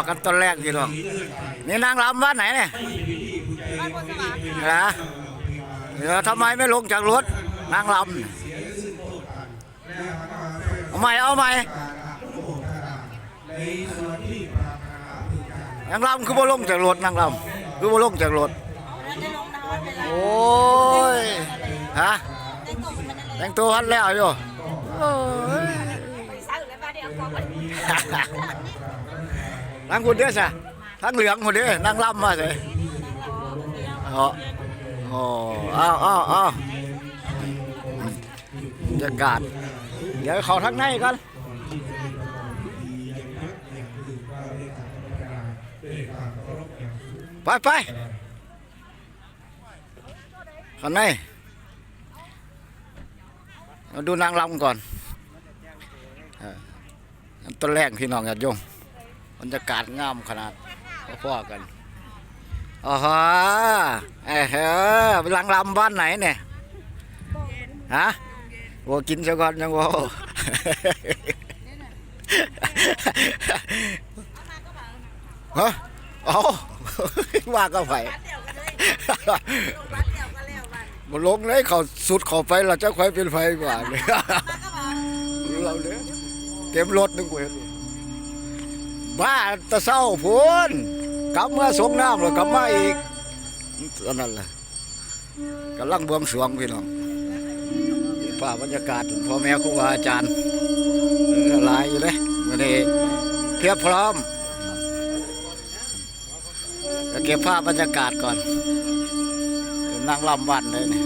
พ่อกันตอนแรกพี่น้องนี่นางรำบ้านไหนเนี่ยบ้านพลสว่างนะเดี๋ยวทำไมไม่ลงจากรถนางรำเอาใหม่เอาใหม่นางรำคือบ่ลงจากรถนางรำคือบ่ลงจากรถแล้วได้ลงนอนเวลาโอ้ยฮะได้ตกมันนั่นแหละแต่งตัวฮันแล้วอยู่โอ้ย นางคุณเด้อสะทั้งเหลืองคนเด้อนางรำมาเลยอ๋ออ๋ออ้าวอ้าวอ้าวบรรยากาศเดี๋ยวเขาทั้งในกันไปไปข้างในมาดูนางรำก่อนอันต้นแรกพี่น้องญาติโยม บรรยากาศงามขนาดพ่อๆกันอ๋อฮะเอ้เฮ้อไปลังรำบ้านไหนเนี่ยฮะโอ้กินซะก่อนยังโว้ฮะเอาว่าก็ไปวัดเดียวกันเลยวัดเดียวกันแล้วมันมาลงเลยเขาสุดเขาไปเราจะค่อยเป็นไฟกว่าเลยมาก็บอกเราเนี่ยเต็มรถนึงเว้ย บ้าตะเศร้าพูนกลับมาสงน้ำแล้วกลับมาอีกตอนนั้นแหละกำลังบวงสรวงพี่น้องภาพบรรยากาศพ่อแม่ครูบาอาจารย์หลายอยู่เลยวันนี้เพียบพร้อมเก็บภาพบรรยากาศก่อนนั่งลำวันเลยเนี่ย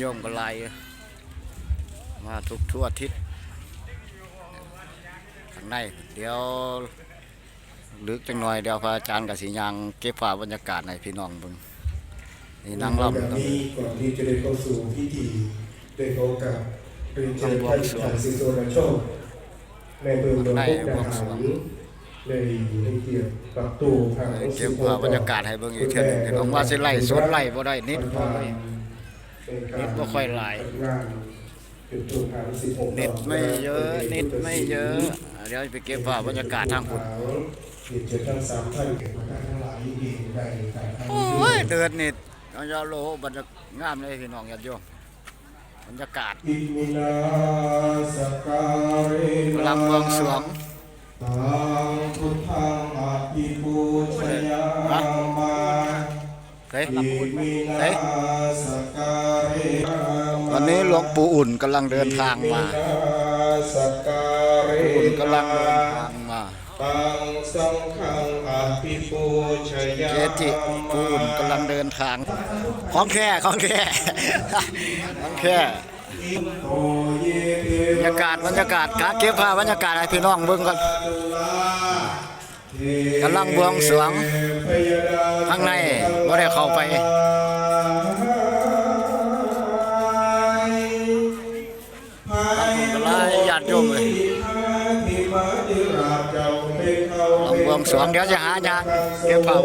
โยมก็ไล่มาทุกทั่วอาทิศข้างในเดี๋ยวลึกจังหน่อยเดี๋ยวพระอาจารย์กับสียางเก็บภาพบรรยากาศในพี่น้องเบึงนี่นั่งแบบลำนี้ก่อนที่จะได้เข้าสู่พิธีได้พบกับเรียนเชิญท่านทางสิโซนโชคในเมืองหลวงพุทธหารในในเกียรติปรับตูทางเก็บภาพบรรยากาศให้เบิ่งอีกเท่านึงพี่น้องว่าสิไล่สวนไล่บ่ได้นิด บ่ได้นิดบ่ค่อยหลายงานจุดทูปทางสิบหกเน็ตไม่เยอะเน็ตไม่เยอะเดี๋ยวไปเก็บภาพบรรยากาศทางพุ่นเรียนเชิญทั้งสามท่านเก็บมาทั้งหลายเองได้การทำโอ้ยเดินนี่เอายาโลบรรยากาศงามเลยพี่น้องญาติโยมบรรยากาศอิมินาสการิกำลังบวงสรวงตังพุทธังอภิปูชยา มาเฮ้ยอิมินาเฮ้ยสการิวันนี้หลวงปู่อุ่นกำลังเดินทางมาอิสการิอุ่นกำลังเดินทางมาตังสังฆังอภิปูชยาเจติปู่อุ่นกำลังเดินทาง ของแค่ของแค่ของแค่โอเยเทบรรยากาศบรรยากาศการเก็บภาพบรรยากาศให้พี่น้องเบิ่งก่อน กำลังบวงสรวงข้างในบ่ได้เข้าไปหลายญาติโยมเลยลองบวงสรวงเดี๋ยวจะหายางเก็บภา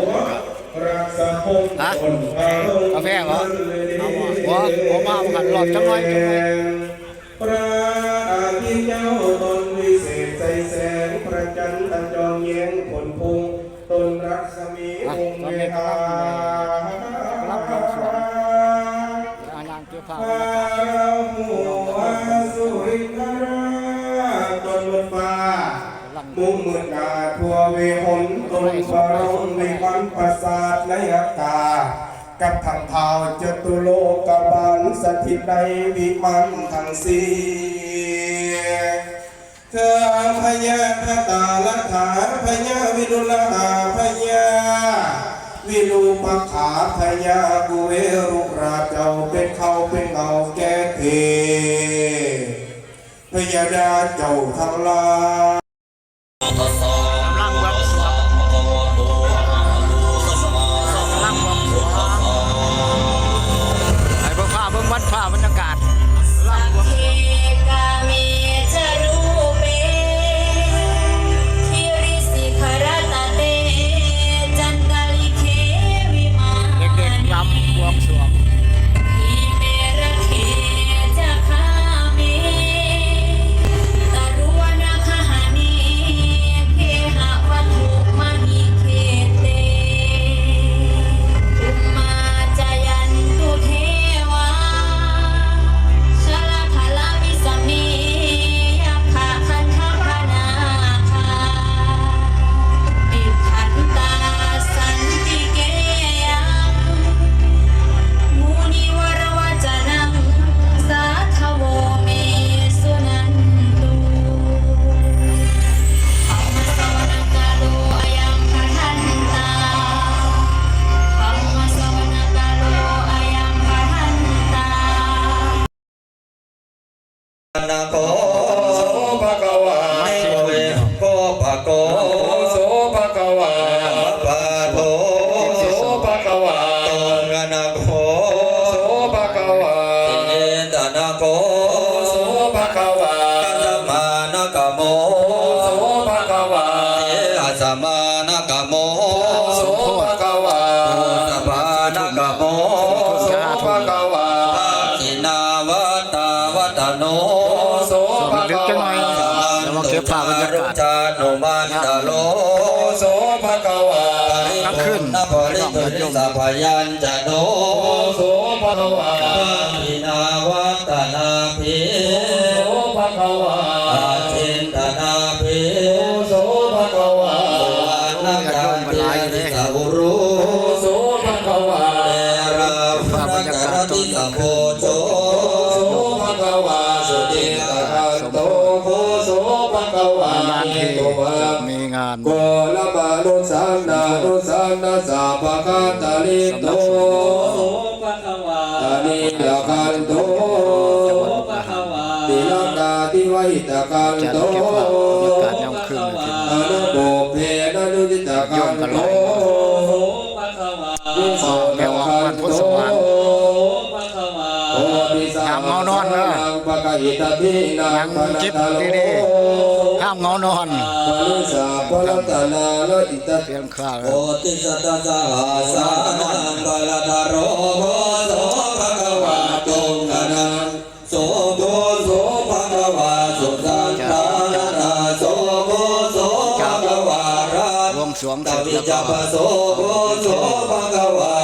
ฮะกาแฟเหรอเอาบ่บ่มาเอากันรอบจังหน่อยจังหน่อยพระอาทิตย์เจ้ องค์เมธารับบวงสรวงเดี๋ยวหายางเก็บภาพบราวสุรินทราตนบนฟ้ามุงมืดนาทัวเวหนตนบรงในวันประสาทในอากาศกับทางเท้าจตุโลกบาลสถิตในวิมันทั้งสี่เธอพญาพตาลัฐาพญาวิรุลหาพญา วิรูปขาพญากุเวรุราเจ้าเป็นเขาเป็นเงาแก่เทพยาดาเจ้าทั้งหลายกำลังบวงสรวงกำลังบวงสรวงให้เบิ่าเบิ่งวัดภาบรรยากาศ นาโก แล้วมาเก็บภาพบรรยากาศจานุมันตโลโสภะคะวากลางคืนนภริตุนิสัพยัญจโนโสภะคะวาอินาานานที่โตวะจะมีงานโกลบานุสันนานุสันนาสาภะคะตาลิโตตานิลาคันโตติลังกาติไวตะคันจะโตเก็บภาพบรรยากาศยามคืนเลยทีอนุโกเพนะนุติตะคันโต ยังจิตดีๆห้ามเงานอนปะลุสาปละตะนาโลอิตาเตรียมข้าวโอติสัตตะสหาสานังบาลดารโรโกโสภะคะวะโตกะนังโสโกโสภะคะวะสุสันตานาโสโกโสภะคะวะราบวงสรวงตเสร็จวิแล้วจัก็ปโสโกโสภะคะวะ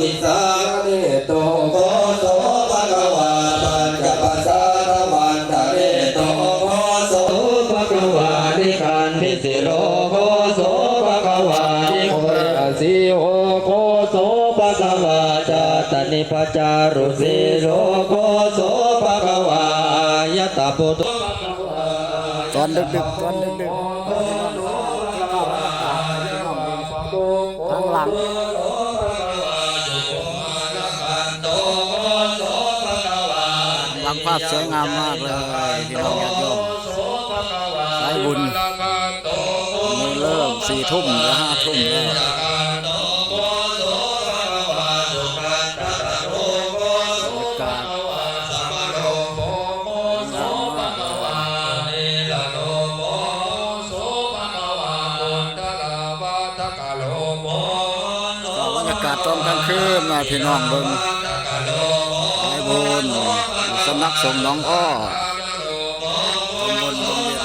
วิสาเนโตโกโสภะคะวาปัญจปัสสารมันตะเรโตโกโสภะคะวานิการพิสิโลโกโสภะคะวานิโคอาสิโอโกโสภะคะวาจาตนิปัจจารุสิโลโกโสภะคะวายะตปุตตอนดึกๆตอนดึก ภาพสวยงามมากเลยที่น้องญาติโยมสายบุญมือเริ่มสี่ทุ่มหรือห้าทุ่มแล้วบรรยากาศตอนกลางคืนมาพี่น้องเบิ่งไอ้บุญ สำนักสงฆ์น้องอ้อตำบลบงเวียน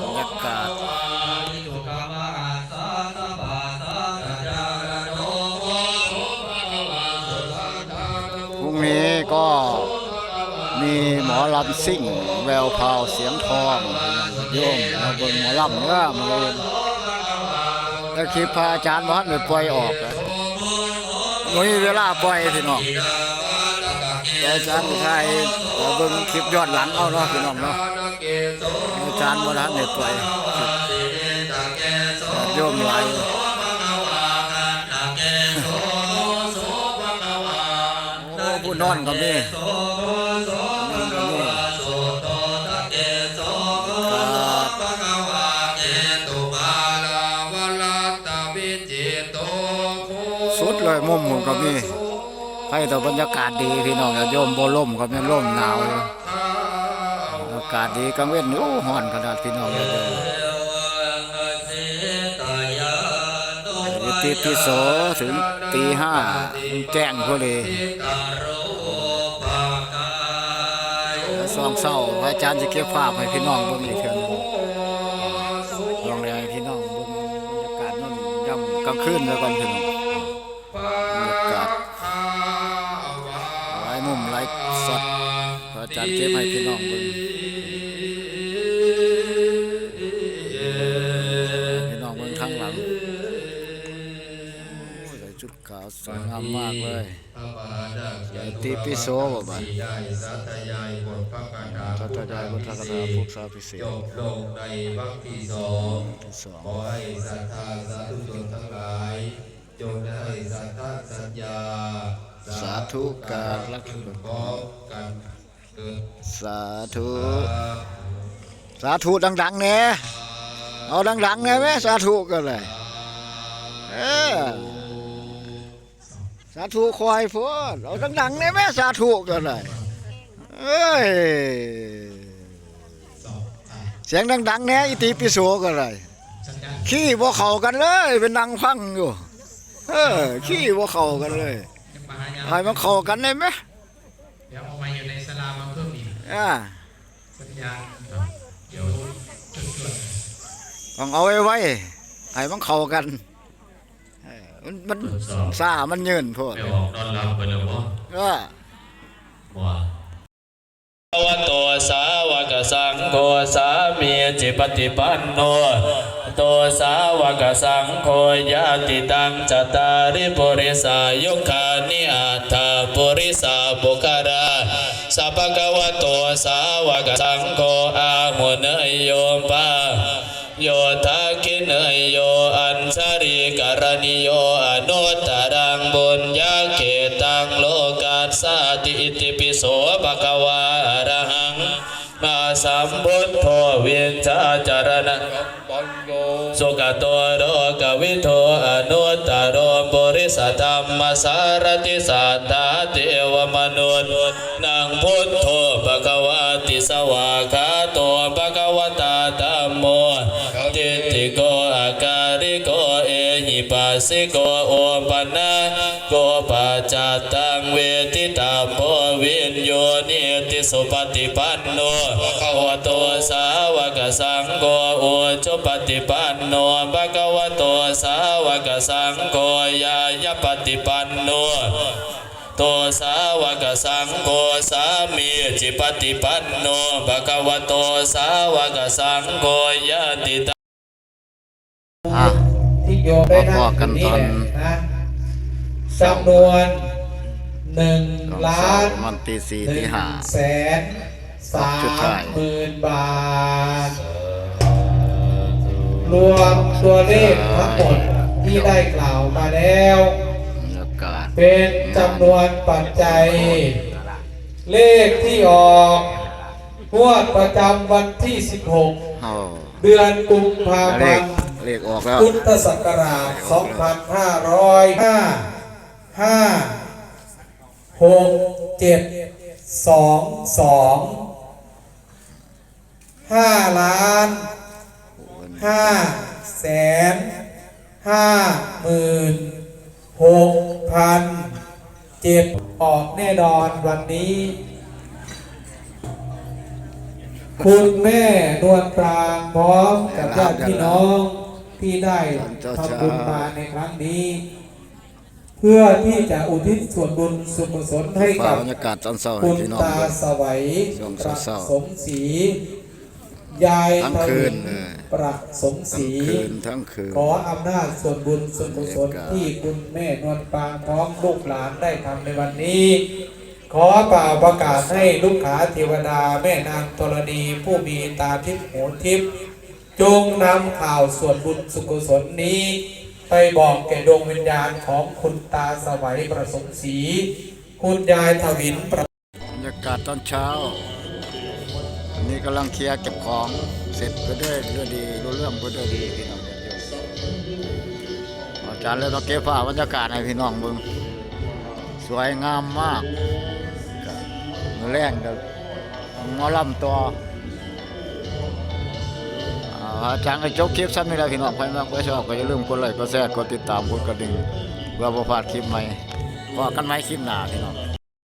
บรรยากาศพรุ่งนี้ก็มีหมอลำซิ่ง แววพาวเสียงทองโยมมาบิ่งหมอลำเนื้อมาเลย แต่คลิปพระอาจารย์วัดเลยปล่อยออกอะไม่มีเวลาปล่อยพี่น้องแต่อาจารย์ไทยเอาเบิ่งคลิปย้อนหลังเอาเนาะพี่น้องเนาะอาจารย์วัดเนี่ยปล่อยโยมหลายโอ้ผู้นอนก็มี สุมุมผมก็มีให้แต่บรรยากาศดีพี่น้องอย่าโยมบ่ล่มก็ไม่ล่มหนาวเลยอากาศดีกลางเว้นโอ้ฮ้อนขนาดพี่น้องอย่าโยมอย่าติติปิโสถึงตีห้าแจ้งพอดีสองเศร้าพระอาจารย์จะเก็บภาพให้พี่น้องเบิ่งอีกเทื่อนึงลองเลยพี่น้องเบิ่งบรรยากาศนั่นย่ำกลางคืนแล้วก่อนายมุมหลายสดพระอาจารย์เก็บให้พี่น้องเบิ่งพี่น้องเบิ่งข้างหลังใส่ชุดขาวสวยงามมากเลยใส่ตีปิโสบ่บัดทัตายายบุทธกถาภุกษาพิเศษจบลงในวรรคที่สองขอให้ศรัทธาสาธุชนทั้งหลายจงได้ศรัทธาสัญญา สาธุการรักขึ้นพร้อมกันเกิดสาธุ สาธุดังๆแหน่เอาดังๆแหน่แม่สาธุกันเลยเออสาธุคอยพูดเอาดังๆแหน่แม่สาธุกันเลยเอ้ยเสียงดังๆแหน่อิติปิโสกันเลยขี้บ่เข้ากันเลย เป็นนางฟังอยู่ เออขี้บ่เข้ากันเลย ให้มันเข้ากันได้ไหมเดี๋ยวเอามาอยู่ในสลามาเพิ่มอีกอ่าสัญญาณเดี๋ยวจนจวนต้องเอาไว้ไว้ให้มันเข้ากันเออมันมันซ่ามันยืนโพดไม่ออกนอนหลับไปเลยวะเออว่าวะโตสาวกสังโฆสามีจิปฏิปันโน โตสาวกสังโฆญาติตังจตาริปุริสายุคานิอัตถาปุริสาบุคาราสัพพะวะโตสาวกสังโฆอาหุเนยโยปาโยทาคิเนยโยอัญชริกรณิโยอนุตตรังบุญญาเขตังโลกัสสาติอิติปิโสภะคะวาอระหังมาสัมพุทโธเวียนชาจารณะ สุขตัวโรกวิโทอนุตตรมบริสธรรมสารติสัทธาเทวมนุษย์นางพุทโธปะกวาติสวาคาโตปะกวตาธรรมโมติติโก สิโกโอปนะโกปัจจตังเวทิตาโพวินโยนิติสุปฏิปันโนภะวะโตสาวกสังโฆโอจุปฏิปันโนภะคะวะโตสาวกสังโฆยายปฏิปันโนโตสาวกสังโฆสามีจิปฏิปันโนภะคะวะโตสาวกสังโฆยะติตา โยมได้นั่พองๆกันอยู่ตอนแหละนะจำนวนหนึ่งล้านมันตีสี่หตีนึ่งห้าแสนสาจุดท้ายมหมื่นบาท รวมตัวเลขทั้งหมดที่ได้กล่าวมาแล้วบรรยากาศเป็นจำนวนปัจจัย เลขที่ออกงวดประจำวันที่เอา16 เดือนกุมภาเลพัขนธ์ เลขออกแล้วพุทธศักราช2505 5 6 7 2 2 5ล้าน5แสน5หมื่น6พันเจ็ดออกแน่นอนวันนี้ คุณแม่นวลปรางพร้อมกับญาติพี่น้อง ที่ได้ทำบุญมาในครั้งนี้ เพื่อที่จะอุทิศส่วนบุญส่วนกุศลให้ฝ่ากับบรรยากาศตอนเช้าให้คุณพี่น้องตาเบิ่งสวัยช่วงประเช้าๆสมศรียายทั้งทคืวินนเลยประสมศทั้งรีคืนทั้งคืนขออำนาจส่วนบุญส่วนกุศลที่คุณแม่นวลปางพร้อมลูกหลานได้ทำในวันนี้ ขอเป่าประกาศให้ลูกขาเทวดาแม่นางธรณีผู้มีตาทิพย์หูทิพย์ จงนำข่าวส่วนบุญสุกุศลนี้ ไปบอกแก่ดวงวิญญาณของคุณตาสวัยประสมศรีคุณยายทวินประบรรยากาศตอนเช้า อันนี้กำลังเคลียร์เก็บของเสร็จได้วยด้วยดีรู้เรื่องได้วยดีพี่น้องอาจารย์เลยต้องเก็บภาพบรรยากาศให้พี่น้องบึงสวยงามมากก็มื้อแรงกับมอลำตัว อ่าอาจารย์ก็จบคลิปสั้นนี่แหละพี่น้องใครมากก็ชอบก็อย่าลืมกดไลค์กดแชร์กดติดตามกดกระดิ่งเพื่อบ่พลาดคลิปใหม่พอกันไหมคลิปหน้าพี่น้อง